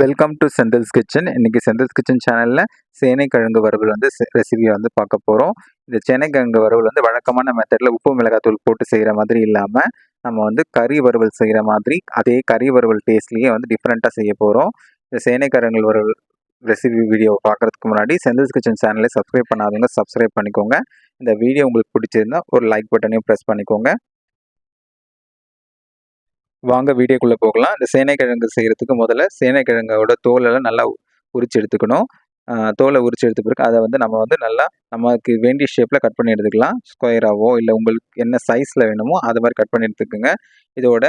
Welcome to Senthil's kitchen இன்னைக்கு Senthil's kitchen சேனலில் சேனைக்கிழங்கு வறுவல் வந்து ரெசிபியை வந்து பார்க்க போகிறோம் இந்த சேனைக்கிழங்கு வறுவல் வந்து வழக்கமான மெத்தடில் உப்பு மிளகாத்தூள் போட்டு செய்கிற மாதிரி இல்லாமல் நம்ம வந்து கறி வறுவல் செய்கிற மாதிரி அதே கறி வறுவல் டேஸ்ட்லேயே வந்து டிஃப்ரெண்ட்டாக செய்ய போகிறோம் இந்த சேனைக்கிழங்கு வறுவல் ரெசிபி வீடியோவை பார்க்குறதுக்கு முன்னாடி செந்தில்ஸ் கிச்சன் சேனலை சப்ஸ்கிரைப் பண்ணாதவங்க சப்ஸ்கிரைப் பண்ணிக்கோங்க. இந்த வீடியோ உங்களுக்கு பிடிச்சிருந்தா ஒரு லைக் பட்டனையும் ப்ரெஸ் பண்ணிக்கோங்க. வாங்க வீடியோக்குள்ளே போகலாம். இந்த சேனைக்கிழங்கு செய்கிறதுக்கு முதல்ல சேனைக்கிழங்கோட தோலெல்லாம் நல்லா உரிச்சு எடுத்துக்கணும். தோலை உரிச்சு எடுத்த பிறகு அதை வந்து நம்ம வந்து நல்லா நமக்கு வேண்டிய ஷேப்பில் கட் பண்ணி எடுத்துக்கலாம். ஸ்கொயராகவோ இல்லை உங்களுக்கு என்ன சைஸில் வேணுமோ அது மாதிரி கட் பண்ணி எடுத்துக்கோங்க. இதோட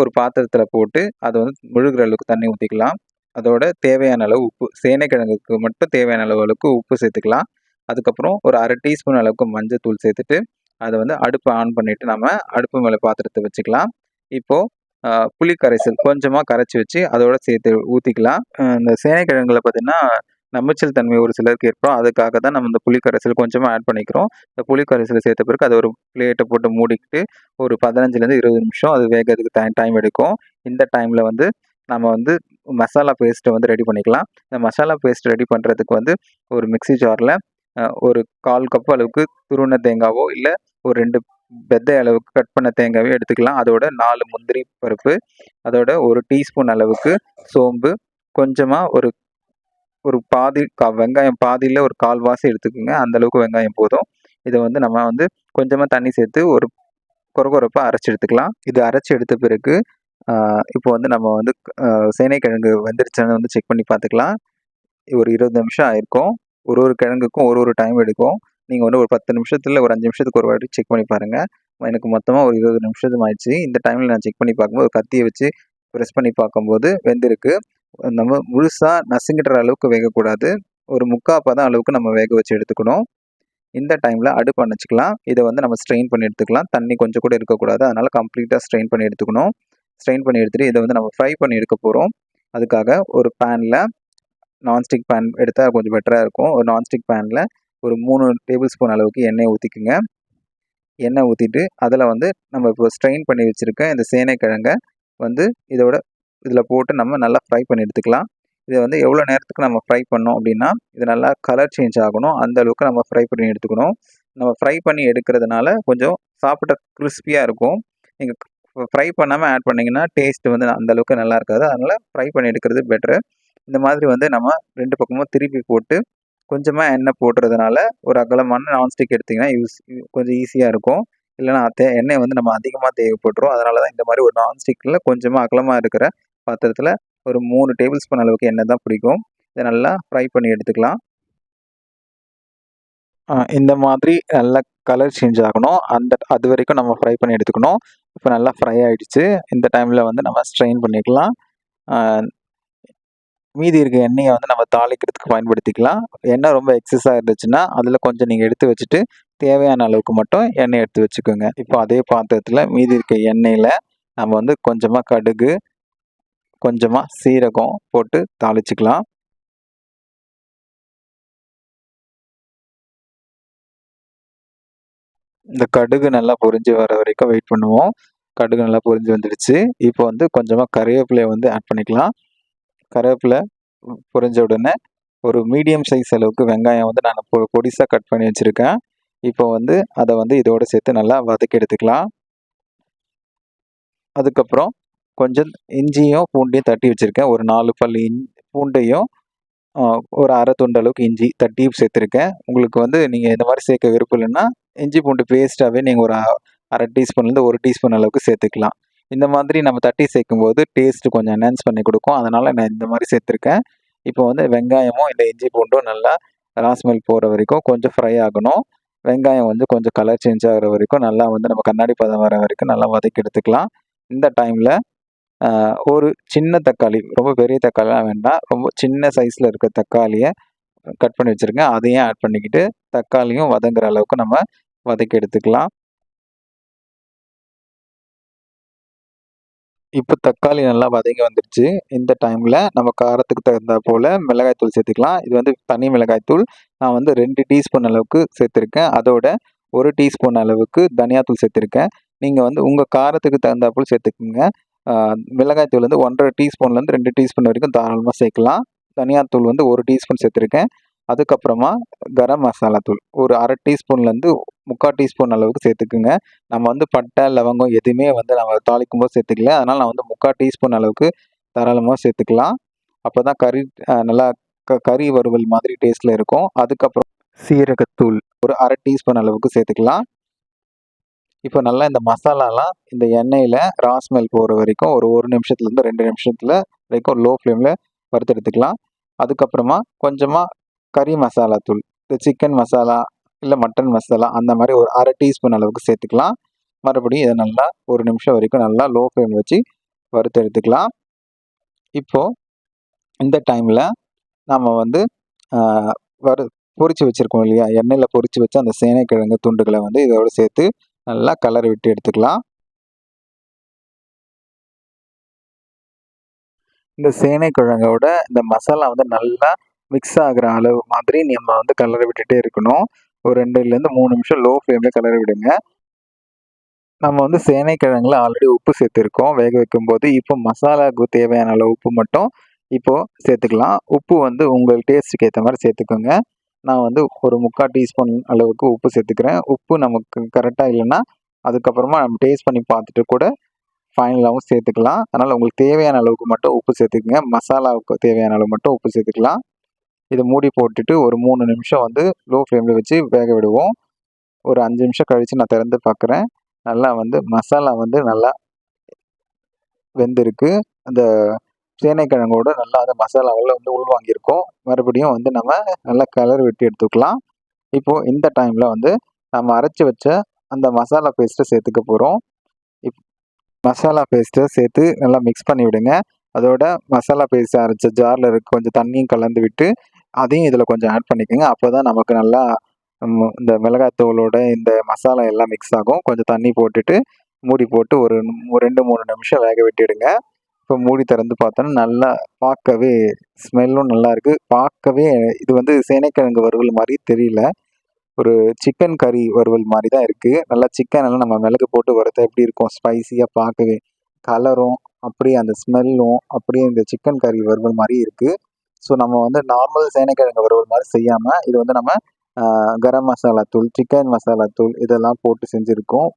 ஒரு பாத்திரத்தில் போட்டு அதை வந்து முழுகிற அளவுக்கு தண்ணி ஊற்றிக்கலாம் அதோட தேவையான அளவு உப்பு சேனைக்கிழங்குக்கு மட்டும் தேவையான அளவுக்கு உப்பு சேர்த்துக்கலாம். அதுக்கப்புறம் ஒரு அரை டீஸ்பூன் அளவுக்கு மஞ்சள் தூள் சேர்த்துட்டு அதை வந்து அடுப்பை ஆன் பண்ணிவிட்டு நம்ம அடுப்பு மேலே பாத்திரத்தை வச்சுக்கலாம். இப்போது புளி கரைசல் கொஞ்சமாக கரைச்சி வச்சு அதோட சேர்த்து ஊற்றிக்கலாம் இந்த சேனைக்கிழங்குல பார்த்திங்கன்னா நமைச்சல் தன்மை ஒரு சிலருக்கு ஏற்படும். அதுக்காக தான் நம்ம இந்த புளி கரைசல் கொஞ்சமாக ஆட் பண்ணிக்கிறோம். இந்த புளி கரைசல் சேர்த்த பிறகு அதை ஒரு பிளேட்டை போட்டு மூடிக்கிட்டு ஒரு பதினஞ்சுலேருந்து இருபது நிமிஷம் அது வேகிறதுக்கு டைம் டைம் எடுக்கும். இந்த டைமில் வந்து நம்ம வந்து மசாலா பேஸ்ட்டை வந்து ரெடி பண்ணிக்கலாம். இந்த மசாலா பேஸ்ட் ரெடி பண்ணுறதுக்கு வந்து ஒரு மிக்ஸி ஜாரில் ஒரு கால் கப் அளவுக்கு துருவன தேங்காவோ இல்லை ஒரு ரெண்டு பெத்தை அளவுக்கு கட் பண்ண தேங்காவே எடுத்துக்கலாம். அதோட நாலு முந்திரி பருப்பு அதோட ஒரு டீஸ்பூன் அளவுக்கு சோம்பு கொஞ்சமாக ஒரு ஒரு பாதி கா வெங்காயம் பாதியில் ஒரு கால்வாசி எடுத்துக்கோங்க. அந்தளவுக்கு வெங்காயம் போதும். இதை வந்து நம்ம வந்து கொஞ்சமாக தண்ணி சேர்த்து ஒரு கொரகொரப்பாக அரைச்சி எடுத்துக்கலாம். இது அரைச்சி எடுத்த பிறகு இப்போ வந்து நம்ம வந்து சேனைக்கிழங்கு வெந்துருச்சான்னு வந்து செக் பண்ணி பார்த்துக்கலாம். ஒரு இருபது நிமிஷம் ஆயிருக்கும். ஒரு ஒரு கிழங்குக்கும் ஒரு ஒரு டைம் எடுக்கும். நீங்கள் வந்து ஒரு பத்து நிமிஷத்தில் ஒரு அஞ்சு நிமிஷத்துக்கு ஒரு வாட்டி செக் பண்ணி பாருங்கள் எனக்கு மொத்தமாக ஒரு இருபது நிமிஷத்தும் ஆயிடுச்சு. இந்த டைமில் நான் செக் பண்ணி பார்க்கும்போது கத்தியை வச்சு ப்ரெஸ் பண்ணி பார்க்கும்போது வெந்திருக்கு. நம்ம முழுசாக நசுங்கிடுற அளவுக்கு வேகக்கூடாது. ஒரு முக்கால் பதம் அளவுக்கு நம்ம வேக வச்சு எடுத்துக்கணும். இந்த டைமில் அடுப்பு அணைச்சிக்கலாம். இதை வந்து நம்ம ஸ்ட்ரெயின் பண்ணி எடுத்துக்கலாம். தண்ணி கொஞ்சம் கூட இருக்கக்கூடாது. அதனால் கம்ப்ளீட்டாக ஸ்ட்ரெயின் பண்ணி எடுத்துக்கணும். ஸ்ட்ரெயின் பண்ணி எடுத்துகிட்டு இதை வந்து நம்ம ஃப்ரை பண்ணி எடுக்க போகிறோம் அதுக்காக ஒரு பேனில் நான்ஸ்டிக் பேன் எடுத்தால் கொஞ்சம் பெட்டராக இருக்கும். ஒரு நான்ஸ்டிக் பேனில் ஒரு மூணு டேபிள் ஸ்பூன் அளவுக்கு எண்ணெய் ஊற்றிக்குங்க எண்ணெய் ஊற்றிட்டு அதில் வந்து நம்ம இப்போ ஸ்ட்ரெயின் பண்ணி வச்சுருக்க இந்த சேனைக்கிழங்கை வந்து இதோட இதில் போட்டு நம்ம நல்லா ஃப்ரை பண்ணி எடுத்துக்கலாம். இதை வந்து எவ்வளோ நேரத்துக்கு நம்ம ஃப்ரை பண்ணோம் அப்படின்னா இது நல்லா கலர் சேஞ்ச் ஆகணும். அந்த அளவுக்கு நம்ம ஃப்ரை பண்ணி எடுத்துக்கணும். நம்ம ஃப்ரை பண்ணி எடுக்கிறதுனால கொஞ்சம் சாப்பிட்ட கிறிஸ்பியாக இருக்கும். நீங்கள் ஃப்ரை பண்ணாமல் ஆட் பண்ணிங்கன்னா டேஸ்ட் வந்து அந்த அளவுக்கு நல்லா இருக்காது. அதனால் ஃப்ரை பண்ணி எடுக்கிறது பெட்ரு இந்த மாதிரி வந்து நம்ம ரெண்டு பக்கமும் திருப்பி போட்டு கொஞ்சமாக எண்ணெய் போடுறதுனால ஒரு அகலமான நான்ஸ்டிக் எடுத்திங்கன்னா யூஸ் கொஞ்சம் ஈஸியாக இருக்கும். இல்லைனா தே எண்ணெய் வந்து நம்ம அதிகமாக தேவைப்பட்டுரும். அதனால தான் இந்த மாதிரி ஒரு நான்ஸ்டிக்கில் கொஞ்சமாக அகலமாக இருக்கிற பாத்திரத்தில் ஒரு மூணு டேபிள் ஸ்பூன் அளவுக்கு எண்ணெய் தான் பிடிக்கும். இதை நல்லா ஃப்ரை பண்ணி எடுத்துக்கலாம். இந்த மாதிரி நல்லா கலர் சேஞ்ச் ஆகணும். அந்த அது வரைக்கும் நம்ம ஃப்ரை பண்ணி எடுத்துக்கணும். இப்போ நல்லா ஃப்ரை ஆகிடுச்சு இந்த டைமில் வந்து நம்ம ஸ்ட்ரெயின் பண்ணிக்கலாம். மீதி இருக்க எண்ணெயை வந்து நம்ம தாளிக்கிறதுக்கு பயன்படுத்திக்கலாம். எண்ணெய் ரொம்ப எக்ஸஸாக இருந்துச்சுன்னா அதில் கொஞ்சம் நீங்கள் எடுத்து வச்சுட்டு தேவையான அளவுக்கு மட்டும் எண்ணெய் எடுத்து வச்சுக்கோங்க. இப்போ அதே பாத்திரத்தில் மீதி இருக்க எண்ணெயில் நம்ம வந்து கொஞ்சமாக கடுகு கொஞ்சமாக சீரகம் போட்டு தாளிச்சுக்கலாம். இந்த கடுகு நல்லா பொரிஞ்சு வர வரைக்கும் வெயிட் பண்ணுவோம். கடுகு நல்லா பொரிஞ்சு வந்துடுச்சு. இப்போ வந்து கொஞ்சமாக கறிவேப்பிலையை வந்து ஆட் பண்ணிக்கலாம். கருவேப்பிலை பொரிஞ்ச உடனே ஒரு மீடியம் சைஸ் அளவுக்கு வெங்காயம் வந்து நான் பொ பொடிசாக கட் பண்ணி வச்சுருக்கேன். இப்போ வந்து அதை வந்து இதோடு சேர்த்து நல்லா வதக்கி எடுத்துக்கலாம். அதுக்கப்புறம் கொஞ்சம் இஞ்சியும் பூண்டையும் தட்டி வச்சுருக்கேன். ஒரு நாலு பல் இன் பூண்டையும் ஒரு அரை துண்டு அளவுக்கு இஞ்சி தட்டி சேர்த்துருக்கேன். உங்களுக்கு வந்து நீங்கள் இந்த மாதிரி சேர்க்க விருப்பம் இல்லைன்னா இஞ்சி பூண்டு பேஸ்ட்டாகவே நீங்கள் ஒரு அரை டீஸ்பூன்லேருந்து ஒரு டீஸ்பூன் அளவுக்கு சேர்த்துக்கலாம். இந்த மாதிரி நம்ம தட்டி சேர்க்கும் போது டேஸ்ட்டு கொஞ்சம் என்ஹான்ஸ் பண்ணி கொடுக்கும். அதனால் நான் இந்த மாதிரி சேர்த்துருக்கேன். இப்போ வந்து வெங்காயமும் இந்த இஞ்சி பூண்டும் நல்லா ராஸ்மெல் போகிற வரைக்கும் கொஞ்சம் ஃப்ரை ஆகணும். வெங்காயம் வந்து கொஞ்சம் கலர் சேஞ்ச் ஆகிற வரைக்கும் நல்லா வந்து நம்ம கண்ணாடி பதம் வர வரைக்கும் நல்லா வதக்கி எடுத்துக்கலாம். இந்த டைமில் ஒரு சின்ன தக்காளி ரொம்ப பெரிய தக்காளிலாம் வேண்டாம். ரொம்ப சின்ன சைஸில் இருக்க தக்காளியை கட் பண்ணி வச்சுருக்கேன். அதையும் ஆட் பண்ணிக்கிட்டு தக்காளியும் வதங்குற அளவுக்கு நம்ம வதக்கி எடுத்துக்கலாம். இப்போ தக்காளி நல்லா வதங்கி வந்துருச்சு. இந்த டைமில் நம்ம காரத்துக்கு தகுந்த போல் மிளகாய்த்தூள் சேர்த்துக்கலாம். இது வந்து தனி மிளகாய்த்தூள் நான் வந்து ரெண்டு டீஸ்பூன் அளவுக்கு சேர்த்துருக்கேன். அதோட ஒரு டீஸ்பூன் அளவுக்கு தனியாத்தூள் சேர்த்துருக்கேன். நீங்கள் வந்து உங்கள் காரத்துக்கு தகுந்த போல் சேர்த்துக்குங்க. மிளகாய் தூள் வந்து ஒன்றரை டீஸ்பூன்லேருந்து ரெண்டு டீஸ்பூன் வரைக்கும் தாராளமாக சேர்க்கலாம். தனியாத்தூள் வந்து ஒரு டீஸ்பூன் சேர்த்துருக்கேன். அதுக்கப்புறமா கரம் மசாலா தூள். ஒரு அரை டீஸ்பூன்லேருந்து முக்கால் டீஸ்பூன் அளவுக்கு சேர்த்துக்குங்க. நம்ம வந்து பட்டை லவங்கம் எதுவுமே வந்து நம்ம தாளிக்கும் போது சேர்த்துக்கல. அதனால் நான் வந்து முக்கால் டீஸ்பூன் அளவுக்கு தாராளமாக சேர்த்துக்கலாம். அப்போ தான் கறி நல்லா க கறி வறுவல் மாதிரி டேஸ்ட்டில் இருக்கும். அதுக்கப்புறம் சீரகத்தூள் ஒரு அரை டீஸ்பூன் அளவுக்கு சேர்த்துக்கலாம். இப்போ நல்லா இந்த மசாலாலாம் இந்த எண்ணெயில் ராஸ்மெல் போகிற வரைக்கும் ஒரு ஒரு நிமிஷத்துலேருந்து ரெண்டு நிமிஷத்தில் வரைக்கும் லோ ஃப்ளேமில் வறுத்தெடுத்துக்கலாம். அதுக்கப்புறமா கொஞ்சமாக கறி மசாலா தூள் இந்த சிக்கன் மசாலா இல்லை மட்டன் மசாலா அந்த மாதிரி ஒரு அரை டீஸ்பூன் அளவுக்கு சேர்த்துக்கலாம். மறுபடியும் இதை நல்லா ஒரு நிமிஷம் வரைக்கும் நல்லா லோ ஃப்ளேம் வச்சு வறுத்து எடுத்துக்கலாம். இப்போது இந்த டைமில் நம்ம வந்து வறு பொறிச்சு வச்சுருக்கோம் இல்லையா? எண்ணெயில் பொறிச்சு வச்சு அந்த சேனைக்கிழங்கு துண்டுகளை வந்து இதோடு சேர்த்து நல்லா கலர் விட்டு எடுத்துக்கலாம். இந்த சேனைக்கிழங்கோட இந்த மசாலா வந்து நல்லா மிக்ஸ் ஆகிற அளவு மாதிரி நம்ம வந்து கலரை விட்டுட்டே இருக்கணும். ஒரு ரெண்டுலேருந்து மூணு நிமிஷம் லோ ஃப்ளேமில் கலரை விடுங்க. நம்ம வந்து சேனைக்கிழங்குல ஆல்ரெடி உப்பு சேர்த்துருக்கோம். வேக வைக்கும்போது இப்போ மசாலாவுக்கு தேவையான அளவு உப்பு மட்டும் இப்போது சேர்த்துக்கலாம். உப்பு வந்து உங்கள் டேஸ்ட்டுக்கு ஏற்ற மாதிரி சேர்த்துக்கோங்க. நான் வந்து ஒரு முக்கால் டீஸ்பூன் அளவுக்கு உப்பு சேர்த்துக்கிறேன். உப்பு நமக்கு கரெக்டாக இல்லைன்னா அதுக்கப்புறமா நம்ம டேஸ்ட் பண்ணி பார்த்துட்டு கூட ஃபைனலாகவும் சேர்த்துக்கலாம். அதனால் உங்களுக்கு தேவையான அளவுக்கு மட்டும் உப்பு சேர்த்துக்குங்க. மசாலாவுக்கு தேவையான அளவு மட்டும் உப்பு சேர்த்துக்கலாம். இதை மூடி போட்டுட்டு ஒரு மூணு நிமிஷம் வந்து லோ ஃப்ளேமில் வச்சு வேக விடுவோம். ஒரு அஞ்சு நிமிஷம் கழித்து நான் திறந்து பார்க்குறேன் நல்லா வந்து மசாலா வந்து நல்லா வெந்திருக்கு. அந்த சேனைக்கிழங்கோட நல்லா அந்த மசாலாவில் வந்து உள்வாங்கியிருக்கோம். மறுபடியும் வந்து நம்ம நல்லா கலர் வெட்டி எடுத்துக்கலாம். இப்போது இந்த டைமில் வந்து நம்ம அரைச்சி வச்ச அந்த மசாலா பேஸ்ட்டை சேர்த்துக்க போகிறோம் இப் மசாலா பேஸ்ட்டை சேர்த்து நல்லா மிக்ஸ் பண்ணி விடுங்க அதோட மசாலா பேஸ்ட் அரைச்ச ஜாரில் இருக்க கொஞ்சம் தண்ணியும் கலந்து விட்டு அதையும் இதில் கொஞ்சம் ஆட் பண்ணிக்கோங்க. அப்போ தான் நமக்கு நல்லா இந்த மிளகாத்தூளோட இந்த மசாலா எல்லாம் மிக்ஸ் ஆகும். கொஞ்சம் தண்ணி போட்டுட்டு மூடி போட்டு ஒரு ரெண்டு மூணு நிமிஷம் வேக விட்டுடுங்க. இப்போ மூடி திறந்து பார்த்தோன்னா நல்லா பார்க்கவே ஸ்மெல்லும் நல்லா இருக்குது பார்க்கவே இது வந்து சேனைக்கிழங்கு வறுவல் மாதிரி தெரியல. ஒரு சிக்கன் கறி வறுவல் மாதிரி தான் இருக்குது நல்லா சிக்கன் எல்லாம் நம்ம மிளகு போட்டு வறுத்தா எப்படி இருக்கும்? ஸ்பைசியாக பார்க்கவே. கலரும் அப்படியே அந்த ஸ்மெல்லும் அப்படியே இந்த சிக்கன் கறி வறுவல் மாதிரி இருக்குது ஸோ நம்ம வந்து நார்மல் சேனைக்கிழங்கு வறுவல் மாதிரி செய்யாமல் இது வந்து நம்ம கரம் மசாலா தூள் சிக்கன் மசாலா தூள் இதெல்லாம் போட்டு செஞ்சுருக்கோம்.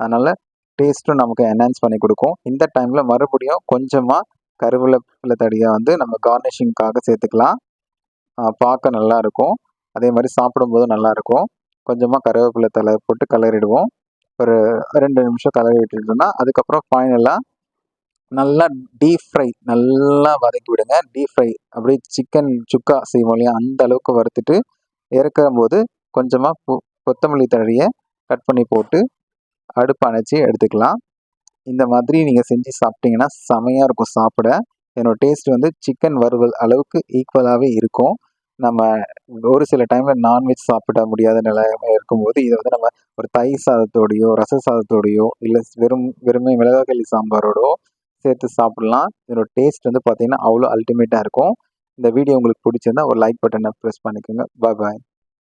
அதனால் டேஸ்ட்டும் நமக்கு என்ஹான்ஸ் பண்ணி கொடுக்கும். இந்த டைமில் மறுபடியும் கொஞ்சமாக கருவேப்பிலை தடியை வந்து நம்ம கார்னிஷிங்காக சேர்த்துக்கலாம். பார்க்க நல்லாயிருக்கும் அதே மாதிரி சாப்பிடும்போது நல்லாயிருக்கும் கொஞ்சமாக கருவேப்பிலை தலை போட்டு கலரிடுவோம். ஒரு ரெண்டு நிமிஷம் கலரி விட்டுட்டோம்னா அதுக்கப்புறம் ஃபைனலாக நல்லா டீப் ஃப்ரை நல்லா வதக்கி விடுங்க. டீப் ஃப்ரை அப்படியே சிக்கன் சுக்கா செய்வோம் இல்லையா? அந்த அளவுக்கு வறுத்துட்டு இறக்கும் போது கொஞ்சமாக கொத்தமல்லி தழியை கட் பண்ணி போட்டு அடுப்பு அணைச்சி எடுத்துக்கலாம். இந்த மாதிரி நீங்கள் செஞ்சு சாப்பிட்டீங்கன்னா செமையாக இருக்கும் சாப்பிட. என்னோடய டேஸ்ட் வந்து சிக்கன் வறுவல் அளவுக்கு ஈக்குவலாகவே இருக்கும். நம்ம ஒரு சில டைமில் நான்வெஜ் சாப்பிட முடியாத நிலைமை இருக்கும்போது இதை வந்து நம்ம ஒரு தயிர் சாதத்தோடையோ ரச சாதத்தோடையோ இல்லை வெறும் வெறுமே மிளகாக்களி சாம்பாரோடோ சேர்த்து சாப்பிட்லாம். இதோட டேஸ்ட் வந்து பார்த்தீங்கன்னா அவ்வளோ அல்டிமேட்டாக இருக்கும். இந்த வீடியோ உங்களுக்கு பிடிச்சிருந்தா ஒரு லைக் பட்டனை ப்ரெஸ் பண்ணிக்கோங்க. பாய் பாய்